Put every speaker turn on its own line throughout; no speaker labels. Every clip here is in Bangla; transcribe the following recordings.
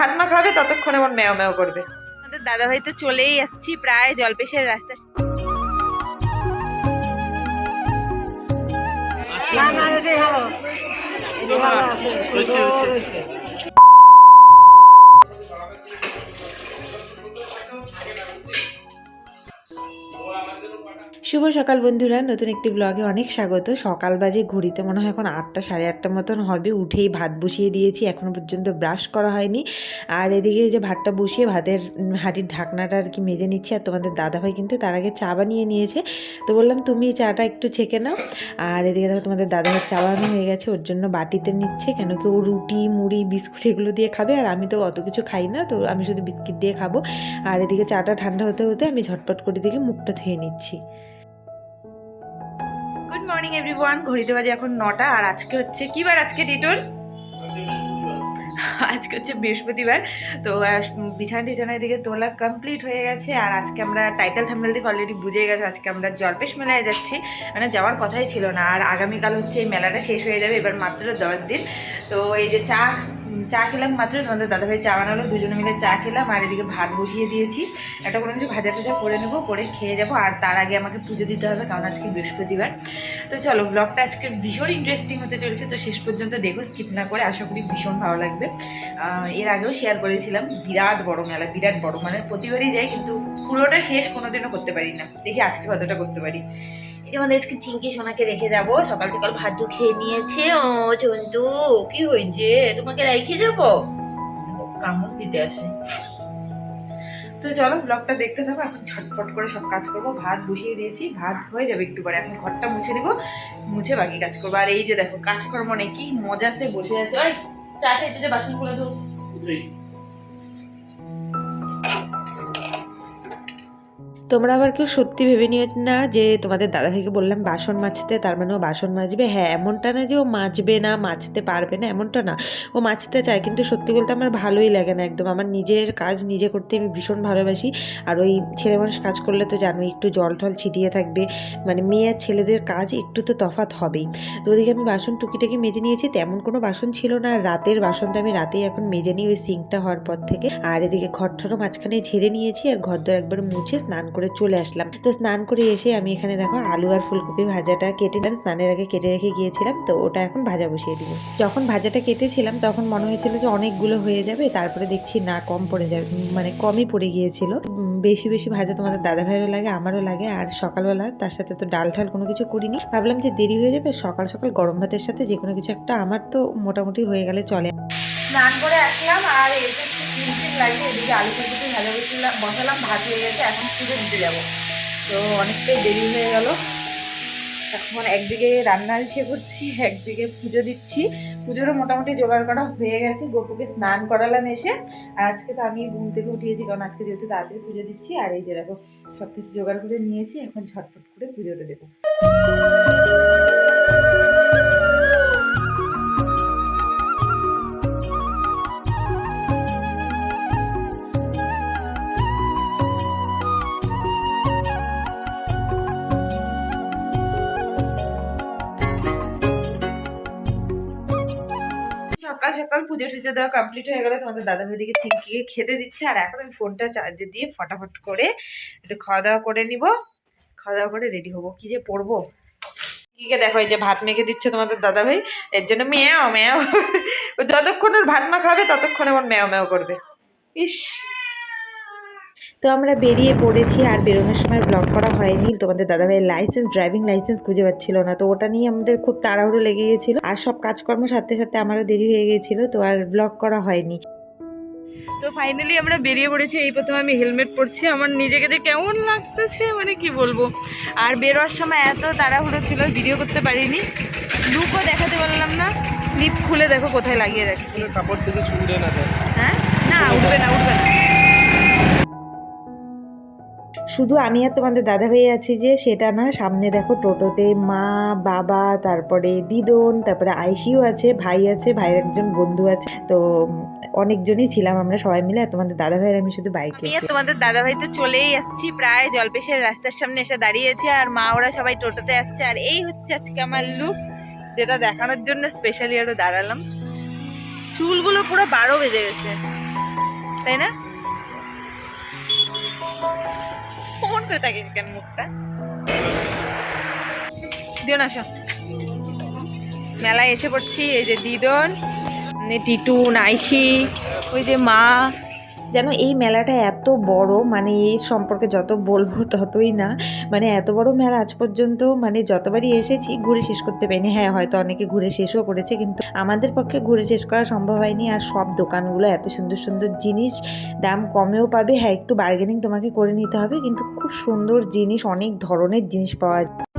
ভাত মা খাবে ততক্ষণ আমার মেয় মেয় করবে।
আমাদের দাদা ভাই তো চলেই আসছি প্রায় জলপেশের রাস্তা
না না
শুভ সকাল বন্ধুরা, নতুন একটি ব্লগে অনেক স্বাগত। সকাল বাজে ঘড়িতে মনে হয় এখন আটটা সাড়ে আটটার মতন হবে, উঠেই ভাত বসিয়ে দিয়েছি এখনও পর্যন্ত ব্রাশ করা হয়নি। আর এদিকে যে ভাতটা বসিয়ে ভাতের হাঁড়ির ঢাকনাটা আর কি মেজে নিচ্ছি, আর তোমাদের দাদাভাই কিন্তু তার আগে চা বানিয়ে নিয়েছে। তো বললাম, তুমি চাটা একটু ছেঁকে নাও। আর এদিকে দেখো তোমাদের দাদাভাই চা বানানো হয়ে গেছে, ওর জন্য বাটিতে নিচ্ছে, কেন কি ও রুটি, মুড়ি, বিস্কুট এগুলো দিয়ে খাবে, আর আমি তো অত কিছু খাই না, তো আমি শুধু বিস্কিট দিয়ে খাব। আর এদিকে চাটা ঠান্ডা হতে হতে আমি ঝটপট করে দিকে মুখটা ধুয়ে নিচ্ছি। মর্নিং এভরিওয়ান ঘড়িতে বাজে এখন নটা, আর আজকে হচ্ছে কি বার আজকে টিটুল আজকে হচ্ছে বৃহস্পতিবার। তো বিছানা টিছানার দিকে তোলা কমপ্লিট হয়ে গেছে, আর আজকে আমরা টাইটেল থাম্বেল থেকে অলরেডি বুঝে গেছে, আজকে আমরা জলপেশ মেলায় যাচ্ছি। মানে যাওয়ার কথাই ছিল না, আর আগামীকাল হচ্ছে এই মেলাটা শেষ হয়ে যাবে, এবার মাত্র দশ দিন। তো, এই যে চা চা খেলাম মাত্র, তোমাদের দাদাভাই চা বানালো, দুজনে মিলে চা খেলাম, আর এদিকে ভাত বসিয়ে দিয়েছি। একটা কোনো কিছু ভাজা টাজা করে নেব, করে খেয়ে যাব, আর তার আগে আমাকে পুজো দিতে হবে, কারণ আজকে বৃহস্পতিবার। তো চলো ব্লগটা আজকে ভীষণ ইন্টারেস্টিং হতে চলেছে, তো শেষ পর্যন্ত দেখো স্কিপ না করে আশা করি ভীষণ ভালো লাগবে। এর আগেও শেয়ার করেছিলাম, বিরাট বড় মেলা, বিরাট বড় মানে প্রতিবারই যাই, কিন্তু পুরোটা শেষ কোনোদিনও করতে পারি না। দেখি আজকে কতটা করতে পারি। আমাদের আজকে চিঙ্কি সোনাকে রেখে যাব। সকাল সকাল ভাত খেয়ে নিয়েছে। ও চন্তু কি হয়েছে? তোমাকে রেখে যাব? কামড় দিতে আসে। তো চলো ব্লগটা দেখতে থাকো এখন ঝটপট করে সব কাজ করব। ভাত বসিয়ে দিয়েছি ভাত হয়ে যাবে একটু পরে। এখন ঘরটা মুছে নিবো মুছে বাকি কাজ করব। আর এই যে দেখো কাজকর্ম নেই কি মজা সে বসে আছে। ওই চা খেয়েছে যে বাসনগুলো তো তোমরা আবার কেউ সত্যি ভেবে নিও না যে তোমাদের দাদাভাইকে বললাম বাসন মাজতে, তার মানে ও বাসন মাজবে? হ্যাঁ এমনটা না যে ও মাজবে না, মাজতে পারবে না, এমনটা না। ও মাজতে চায়, কিন্তু সত্যি বলতে আমার ভালোই লাগে না একদম। আমার নিজের কাজ, নিজে করতে আমি ভীষণ ভালোবাসি। আর ওই ছেলে মানুষ কাজ করলে তো জানোই, একটু জল টল ছিটিয়ে থাকবে। মানে মেয়ে আর ছেলেদের কাজ, একটু তো তফাৎ হবেই। তো ওদিকে আমি বাসন টুকিটাকি মেজে নিয়েছি, তেমন কোনো বাসন ছিল না। রাতের বাসন তো আমি রাতেই এখন মেজে নিই ওই সিঙ্কটা হওয়ার পর থেকে। আর এদিকে ঘর ঠরও মাঝখানে ঝেড়ে নিয়েছি আর ঘর দর একবার মুছে স্নান করে চলে আসলাম। তো স্নান করে এসে আমি এখানে দেখো আলু আর ফুলকপি ভাজাটা কেটে দিলাম স্নানের আগে কেটে রেখে গিয়েছিলাম, তো ওটা এখন ভাজা বসিয়ে দিব। যখন ভাজাটা কেটেছিলাম, তখন মনে হয়েছিল যে অনেকগুলো হয়ে যাবে, তারপরে দেখছি না, কম পড়ে যাবে মানে কমই পড়ে গিয়েছিল। বেশি বেশি ভাজা তোমাদের দাদা ভাইয়েরও লাগে, আমারও লাগে, আর সকালবেলা তার সাথে তো ডাল ঠাল কোনো কিছু করিনি। ভাবলাম যে দেরি হয়ে যাবে, সকাল সকাল গরম ভাতের সাথে যে কোনো কিছু একটা, আমার তো মোটামুটি হয়ে গেলে চলে। স্নান করে আসলাম আর যে তিন দিন লাগে এদিকে আলু ফুলকপি ভাজা বসিলাম বসালাম, ভাত হয়ে গেছে, এখন পুজো দিতে যাব। তো অনেকটাই দেরি হয়ে গেল। এখন একদিকে রান্না ইসে করছি, একদিকে পুজো দিচ্ছি। পুজোরও মোটামুটি জোগাড় করা হয়ে গেছে, গোপুকে স্নান করালাম এসে। আর আজকে তো আমি ঘুম থেকে উঠিয়েছি, কারণ আজকে যেহেতু তাড়াতাড়ি পুজো দিচ্ছি, আর এই যে দেখো সব কিছু জোগাড় করে নিয়েছি, এখন ঝটপট করে পুজোটা দেবো। সকাল পুজো টুজো দেওয়া কমপ্লিট হয়ে গেলে তোমাদের দাদা ভাইদিকে চিঙ্কিকে খেতে দিচ্ছে। আর এখন আমি ফোনটা চার্জে দিয়ে ফটাফট করে একটু খাওয়া দাওয়া করে নিব। খাওয়া দাওয়া করে রেডি হব। কি যে পড়ব কিকে দেখো, এই যে ভাত মেখে দিচ্ছে তোমাদের দাদা ভাই এর জন্য মেয়াও মেয়াও। যতক্ষণ ওর ভাত মা খাবে, ততক্ষণ আমার মেয়াও মেয়াও করবে। ইস! তো আমরা বেরিয়ে পড়েছি আর বেরোনোর সময় ব্লগ করা হয়নি। তোমাদের দাদাভাইয়ের লাইসেন্স ড্রাইভিং লাইসেন্স খুঁজে পাচ্ছিল না। তো ওটা নিয়ে আমাদের খুব তাড়াহুড়ো লেগে গিয়েছিল আর সব কাজকর্ম সাথে সাথে আমারও দেরি হয়ে গিয়েছিল তো আর ব্লগ করা হয়নি।
তো ফাইনালি আমরা বেরিয়ে পড়েছি। এই প্রথমে আমি হেলমেট পরছি। আমার নিজেকে যে কেমন লাগতেছে মানে কি বলব? আর বেরোয়ার সময় এত তাড়াহুড়ো ছিল ভিডিও করতে পারিনি। লুকও দেখাতে পারলাম না। ক্লিপ খুলে দেখো কোথায় লাগিয়ে রাখছি।
কাপড় থেকে
হ্যাঁ? না উঠবে না উঠবে না।
শুধু আমি আর তোমাদের দাদা ভাই আছি যে, সেটা না, সামনে দেখো টোটোতে মা, বাবা, তারপরে দিদন, তারপরে আইসিও আছে, ভাই আছে, ভাইয়ের একজন বন্ধু আছে। তো অনেকজনই ছিলাম আমরা সবাই মিলে তোমাদের দাদা ভাইয়ের আমি শুধু বাইকে।
তোমাদের দাদা ভাই তো চলেই আসছি প্রায়, জলপেশের রাস্তার সামনে এসে দাঁড়িয়েছে, আর মা ওরা সবাই টোটোতে আসছে। আর এই হচ্ছে আজকে আমার লুক যেটা দেখানোর জন্য স্পেশালি আরও দাঁড়ালাম। চুলগুলো পুরো বারো বেজে গেছে, তাই না? ফোন করে থাকে কেন মুখটা? দিও আসো। মেলায় এসে পড়ছি, এই যে দিদন, টিটু, নাইসি, ওই যে মা
যেন এই মেলাটা এত বড় মানে এই সম্পর্কে যত বলব ততই না। মানে এত বড় মেলা আজ পর্যন্ত মানে যতবারই এসেছি ঘুরে শেষ করতে পারিনি। হ্যাঁ হয়তো অনেকে ঘুরে শেষও করেছে, কিন্তু আমাদের পক্ষে ঘুরে শেষ করা সম্ভব হয়নি। আর সব দোকানগুলো এত সুন্দর সুন্দর জিনিস দাম কমেও পাবে। হ্যাঁ একটু বার্গেনিং তোমাকে করে নিতে হবে, কিন্তু খুব সুন্দর জিনিস, অনেক ধরনের জিনিস পাওয়া যায়।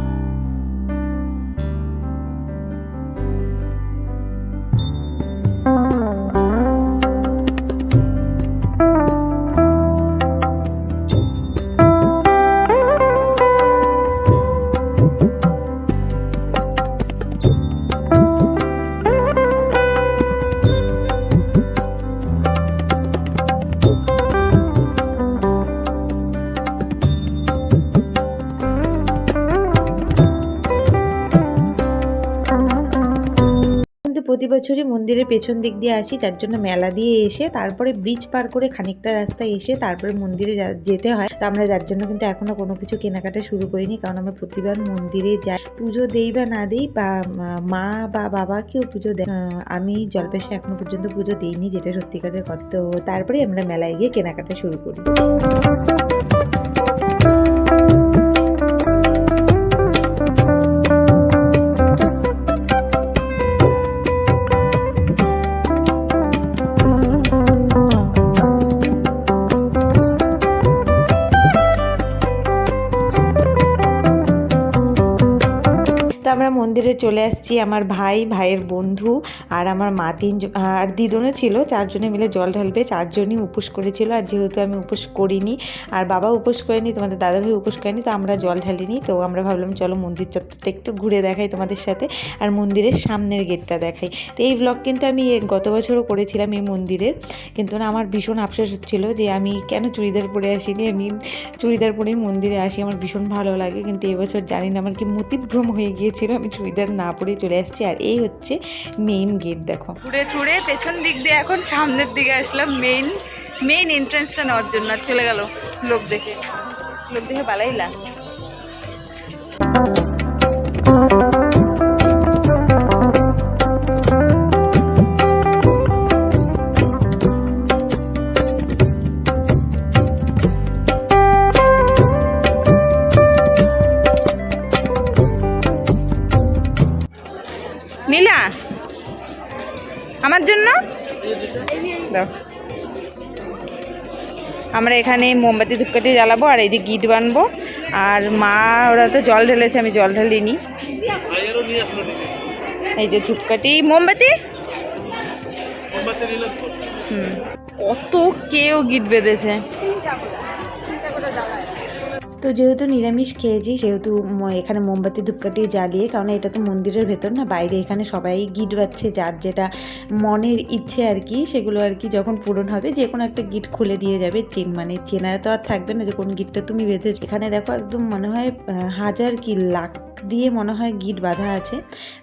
কিন্তু প্রতি বছরই মন্দিরের পেছন দিক দিয়ে আসি, তার জন্য মেলা দিয়ে এসে তারপরে ব্রিজ পার করে খানিকটা রাস্তা এসে তারপরে মন্দিরে যেতে হয়। তো আমরা যার জন্য কিন্তু এখনও কোনো কিছু কেনাকাটা শুরু করিনি, কারণ আমরা প্রতিবার মন্দিরে যাই। পুজো দেই বা না দেই, বা মা- বা বাবা কেউ পুজো দেয় আমি জলপেশে এখনও পর্যন্ত পুজো দিইনি, যেটা সত্যিকারের কথা। তো তারপরে আমরা মেলায় গিয়ে কেনাকাটা শুরু করি। মন্দিরে চলে আসছি আমার ভাই, ভাইয়ের বন্ধু আর আমার মা তিনজন, আর দিদনও ছিল, চারজনে মিলে জল ঢালবে, চারজনই উপোস করেছিল আর যেহেতু আমি উপোস করিনি, আর বাবা উপোস করেনি, তোমাদের দাদাভাই উপোস করেনি, তো আমরা জল ঢালিনি, তো আমরা ভাবলাম চলো মন্দির চত্বরটা একটু ঘুরে দেখাই তোমাদের সাথে আর মন্দিরের সামনের গেটটা দেখাই। তো এই ব্লগ কিন্তু আমি গত বছরও করেছিলাম এই মন্দিরের কিন্তু না আমার ভীষণ আফসোস হচ্ছিল যে আমি কেন চুড়িদার পরে আসিনি, আমি চুড়িদার পরেই মন্দিরে আসি, আমার ভীষণ ভালো লাগে, কিন্তু এবছর জানি না আমার কি মতিভ্রম হয়ে গিয়েছিল, আমি চুড়িদার না পরে চলে আসছি। আর এই হচ্ছে মেইন গেট দেখো।
ঘুরে টুরে পেছন দিক দিয়ে এখন সামনের দিকে আসলাম মেইন মেইন এন্ট্রান্সটা নেওয়ার জন্য। আর চলে গেল লোক দেখে। লোক দেখে পালাইলা নীলা? আমার জন্য? আমরা এখানে মোমবাতি ধূপকাঠি জ্বালাবো আর এই যে গিট বানবো। আর মা ওরা তো জল ঢেলেছে আমি জল ঢালিনি। এই যে ধূপকাঠি। মোমবাতি? হুম। কত কেউ গিট বেঁধেছে।
তো যেহেতু নিরামিষ খেয়েছি, সেহেতু এখানে মোমবাতি, ধূপকাঠি জ্বালিয়ে, কারণ এটা তো মন্দিরের ভেতর না, বাইরে এখানে সবাই গিট বাচ্ছে যার যেটা মনের ইচ্ছে আর কি, সেগুলো আর কি যখন পূরণ হবে, যে কোনো একটা গিট খুলে দিয়ে যাবে, চেন মানে চেনা তো আর থাকবে না যে কোন গিটটা তুমি বেঁধেছো। এখানে দেখো একদম মনে হয় হাজার কি, লাখ দিয়ে মনে হয় গিট বাঁধা আছে।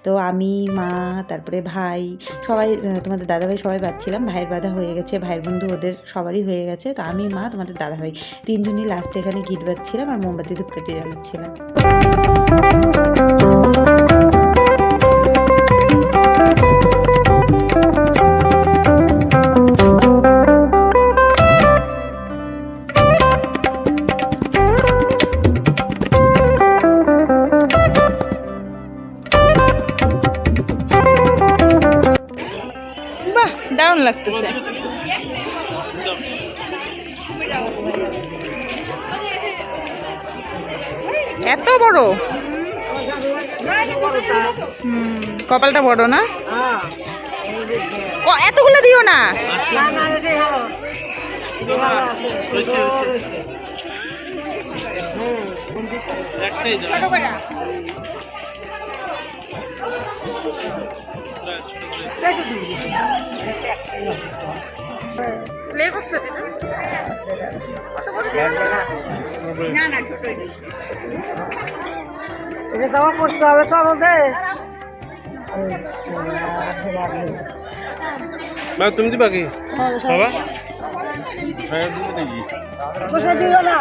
তো আমি, মা, তারপরে ভাই, সবাই তোমাদের দাদাভাই সবাই বাঁধছিলাম, ভাইয়ের বাঁধা হয়ে গেছে, ভাইয়ের বন্ধু ওদের সবারই হয়ে গেছে, তো আমি, মা, তোমাদের দাদাভাই তিনজনই লাস্টে এখানে গিট বাঁধছিলাম। আর মোমবাতি ধূপকাঠি জ্বালাচ্ছিলাম।
কপালটা। বড় না?
হ্যাঁ।
এতগুলো দিও না?
না না।
প্লে করছে ছোটই
এটা দেওয়া করতে হবে তো আমাদের
মা তুমি দিবা কি? বাবা?
বসে দিল না।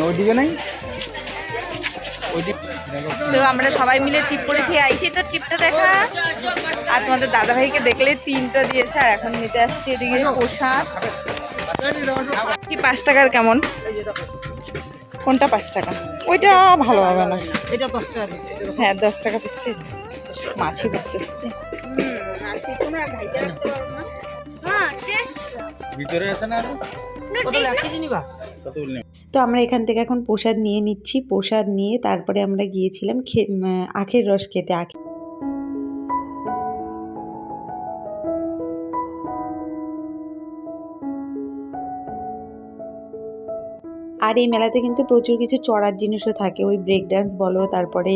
ওইদিকে নাই? ওইদিকে
তো আমরা সবাই মিলে টিপ করেছি। আইসি তো টিপটা দেখা। আর তোমাদের দাদাভাইকে দেখলে তিনটা দিয়েছে আর এখন নিতে আসছি এদিকে প্রসাদ। কি পাঁচ টাকার কেমন? কোনটা পাঁচ টাকা? ওইটা ভালো হবে না।
এটা দশ টাকা পিস এটা
হ্যাঁ দশ টাকা পিসটি মাছই করতে এসছি
ভিতরে আছে না
তো আমরা এখান থেকে এখন প্রসাদ নিয়ে নিচ্ছি। প্রসাদ নিয়ে তারপরে আমরা গিয়েছিলাম খে- আখের রস খেতে। আখের আর এই মেলাতে কিন্তু প্রচুর কিছু চড়ার জিনিসও থাকে। ওই ব্রেক ডান্স বলো, তারপরে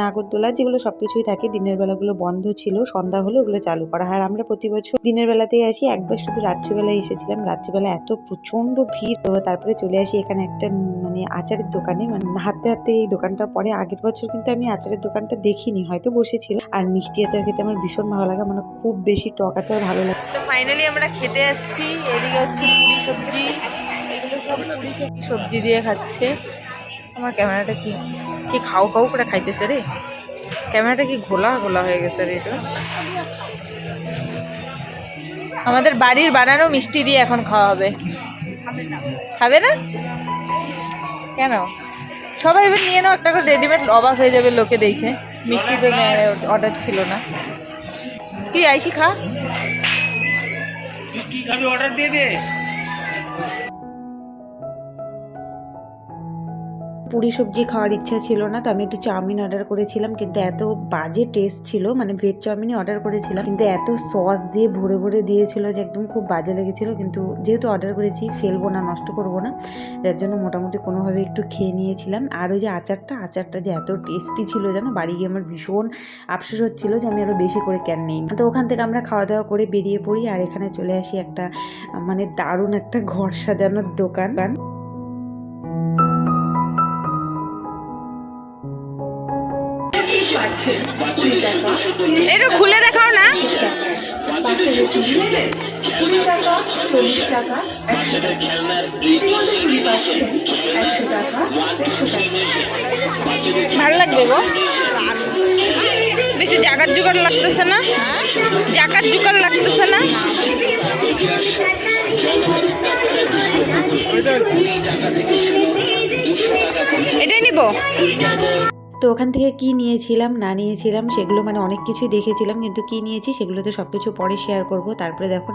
নাগরদোলা যেগুলো সব কিছুই থাকে, দিনের বেলাগুলো বন্ধ ছিল, সন্ধ্যা হলে ওগুলো চালু করা। হয় আর আমরা প্রতি বছর দিনের বেলাতেই আসি, একবার শুধু রাত্রিবেলায় এসেছিলাম। রাত্রিবেলা এত প্রচণ্ড ভিড়, তো তারপরে চলে আসি এখানে একটা মানে আচারের দোকানে। মানে হাতে হাতে এই দোকানটা পরে, আগের বছর কিন্তু আমি আচারের দোকানটা দেখিনি, হয়তো বসেছিল। আর মিষ্টি আচার খেতে আমার ভীষণ ভালো লাগে মানে খুব বেশি টক আচার ভালো লাগে।
ফাইনালি আমরা খেতে আসছি, এদিকে হচ্ছে পুরি সবজি। সবজি দিয়ে খাচ্ছে? আমার ক্যামেরাটা কি কি খাও খাও করে খাইতেছে রে? ক্যামেরাটা কি ঘোলা ঘোলা হয়ে গেছে রে এটা? আমাদের বাড়ির বানানো মিষ্টি দিয়ে এখন খাওয়া হবে। খাবে না? কেন? সবাই এবার নিয়ে নাও, একটা করে রেডিমেড অবাক হয়ে যাবে লোকে দেখে। মিষ্টি তো অর্ডার ছিল না। কি আইসি খা।
কি খাবি? অর্ডার দিয়ে দে।
পুরি সবজি খাওয়ার ইচ্ছা ছিল না, তো আমি একটু চাউমিন অর্ডার করেছিলাম, কিন্তু এত বাজে টেস্ট ছিল মানে ভেজ চাউমিনই অর্ডার করেছিলাম, কিন্তু এত সস দিয়ে ভরে ভরে দিয়েছিল যে একদম খুব বাজে লেগেছিল, কিন্তু যেহেতু অর্ডার করেছি, ফেলব না, নষ্ট করব না, যার জন্য মোটামুটি কোনোভাবে একটু খেয়ে নিয়েছিলাম। আর ওই যে আচারটা আচারটা যে এত টেস্টি ছিল জানো, বাড়ি গিয়ে আমার ভীষণ আফসোস হচ্ছিল যে আমি আরও বেশি করে ক্যান নেই। তো ওখান থেকে আমরা খাওয়া দাওয়া করে বেরিয়ে পড়ি, আর এখানে চলে আসি একটা মানে দারুণ একটা ঘর সাজানোর দোকান।
একটু খুলে দেখাও না। ভালো লাগবে গো। বেশি জাগার জুগার লাগতেছে না। জাকার জুগার লাগতেছে না। এটাই নিব।
তো ওখান থেকে কি নিয়েছিলাম, না নিয়েছিলাম, সেগুলো মানে অনেক কিছুই দেখেছিলাম, কিন্তু কি নিয়েছি সেগুলো তো সব কিছু পরে শেয়ার করব। তারপরে দেখো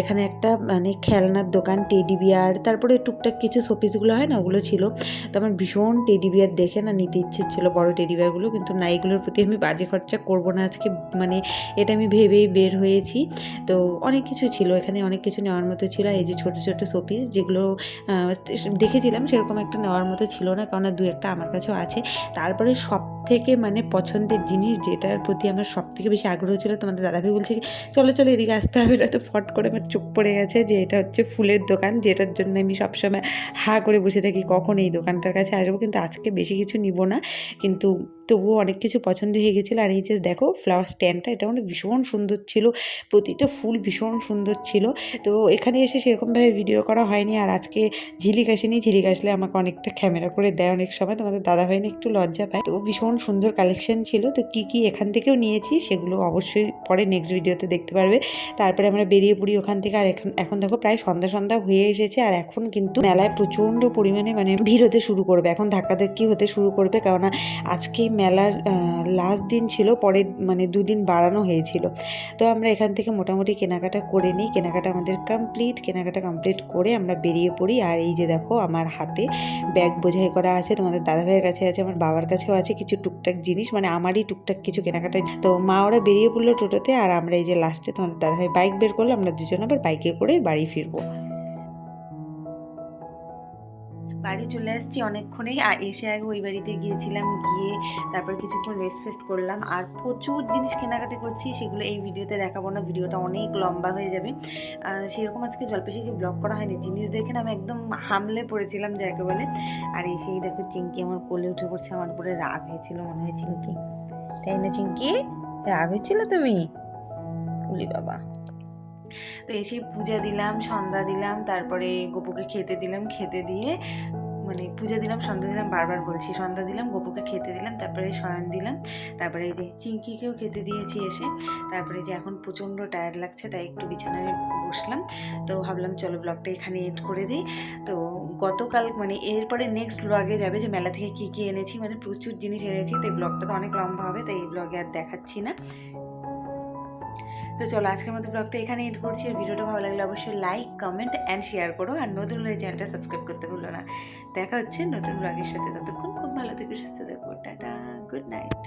এখানে একটা মানে খেলনার দোকান টেডি বিয়ার তারপরে টুকটাক কিছু শোপিসগুলো হয় না, ওগুলো ছিল। তো আমার ভীষণ টেডি বিয়ার দেখে না নিতে ইচ্ছে ছিল বড় টেডি বিয়ারগুলো কিন্তু না, এগুলোর প্রতি আমি বাজে খরচা করব না আজকে মানে এটা আমি ভেবেই বের হয়েছি। তো অনেক কিছু ছিল, এখানে অনেক কিছু নেওয়ার মতো ছিল। এই যে ছোটো ছোটো শোপিস যেগুলো দেখেছিলাম, সেরকম একটা নেওয়ার মতো ছিল না কারণ দু একটা আমার কাছেও আছে। তারপরে সব থেকে মানে পছন্দের জিনিস যেটার প্রতি আমার সব থেকে বেশি আগ্রহ ছিল তোমাদের দাদাভাই বলছে কি, চলো চলো এদিকে আসতে হবে। না তো ফট করে আমার চোখ পড়ে গেছে যে এটা হচ্ছে ফুলের দোকান যেটার জন্য আমি সবসময় হা করে বসে থাকি কখন এই দোকানটার কাছে আসব? কিন্তু আজকে বেশি কিছু নিব না। কিন্তু তবুও অনেক কিছু পছন্দ হয়ে গেছিল। আর এই যে দেখো ফ্লাওয়ার স্ট্যান্ডটা এটা মানে ভীষণ সুন্দর ছিল। প্রতিটা ফুল ভীষণ সুন্দর ছিল। তো এখানে এসে সেরকমভাবে ভিডিও করা হয়নি। আর আজকে ঝিলিক আসেনি। ঝিলিক আসলে আমাকে অনেকটা ক্যামেরা করে দেয় অনেক সময়। তোমাদের দাদা ভাই একটু লজ্জা পায়। তো ভীষণ সুন্দর কালেকশন ছিল। তো কি কি এখান থেকেও নিয়েছি সেগুলো অবশ্যই পরে নেক্সট ভিডিওতে দেখতে পারবে। তারপরে আমরা বেরিয়ে পড়ি ওখান থেকে। আর এখন এখন দেখো প্রায় সন্ধ্যা সন্ধ্যা হয়ে এসেছে। আর এখন কিন্তু মেলায় প্রচণ্ড পরিমাণে মানে ভিড় হতে শুরু করবে। এখন ধাক্কাধাক্কি হতে শুরু করবে। কেননা আজকেই মেলার লাস্ট দিন ছিল পরে মানে দুদিন বাড়ানো হয়েছিল। তো আমরা এখান থেকে মোটামুটি কেনাকাটা করে নিই। কেনাকাটা আমাদের কমপ্লিট কেনাকাটা কমপ্লিট করে আমরা বেরিয়ে পড়ি। আর এই যে দেখো, আমার হাতে ব্যাগ বোঝাই করা আছে, তোমাদের দাদাভাইয়ের কাছে আছে, আমার বাবার কাছেও আছে কিছু টুকটাক জিনিস মানে আমারই টুকটাক কিছু কেনাকাটা তো মা ওরা বেরিয়ে পড়ল টোটোতে, আর আমরা এই যে লাস্টে তোমাদের দাদাভাই বাইক বের করল, আমরা দুজন আবার বাইকে করে বাড়ি ফিরবো। বাড়ি চলে আসছি অনেকক্ষণেই। আর এসে আগে ওই বাড়িতে গিয়েছিলাম, গিয়ে তারপর কিছুক্ষণ রেস্ট ফেস্ট করলাম। আর প্রচুর জিনিস কেনাকাটি করছি, সেগুলো এই ভিডিওতে দেখাবো না। ভিডিওটা অনেক লম্বা হয়ে যাবে। সেরকম আজকে জলপেশিকে ব্লগ করা হয়নি। জিনিস দেখে আমি একদম হামলে পড়েছিলাম যাকে বলে। আর এসেই দেখো চিঙ্কি আমার কোলে উঠে পড়ছে। আমার উপরে রাগ হয়েছিল মনে হয় চিঙ্কি তাই না চিঙ্কি রাগ হয়েছিল তুমি? উলি বাবা। তো এসে পূজা দিলাম, সন্ধ্যা দিলাম, তারপরে গোপুকে খেতে দিলাম, খেতে দিয়ে মানে পূজা দিলাম, সন্ধ্যা দিলাম, বারবার বলছি, সন্ধ্যা দিলাম, গোপুকে খেতে দিলাম, তারপরে শয়ন দিলাম, তারপরে এই যে চিঙ্কিকেও খেতে দিয়েছি এসে, তারপরে যে এখন প্রচণ্ড টায়ার্ড লাগছে, তাই একটু বিছানায় বসলাম, তো ভাবলাম চলো ব্লগটা এখানে এড করে দিই, তো গতকাল মানে এরপরে নেক্সট ব্লগে যাবে যে মেলা থেকে কী কী এনেছি মানে প্রচুর জিনিস এনেছি তো এই ব্লগটা তো অনেক লম্বা হবে, তাই এই ব্লগে আর দেখাচ্ছি না। তো চলো আজকের মতো ব্লগটা এখানে এড করছি। আর ভিডিওটা ভালো লাগলে অবশ্যই লাইক কমেন্ট অ্যান্ড শেয়ার করো। আর নতুন হলে চ্যানেলটা সাবস্ক্রাইব করতে ভুলো না। দেখা হচ্ছে নতুন ব্লগের সাথে। ততক্ষণ খুব ভালো থেকে, সুস্থ থাকব টাটা গুড নাইট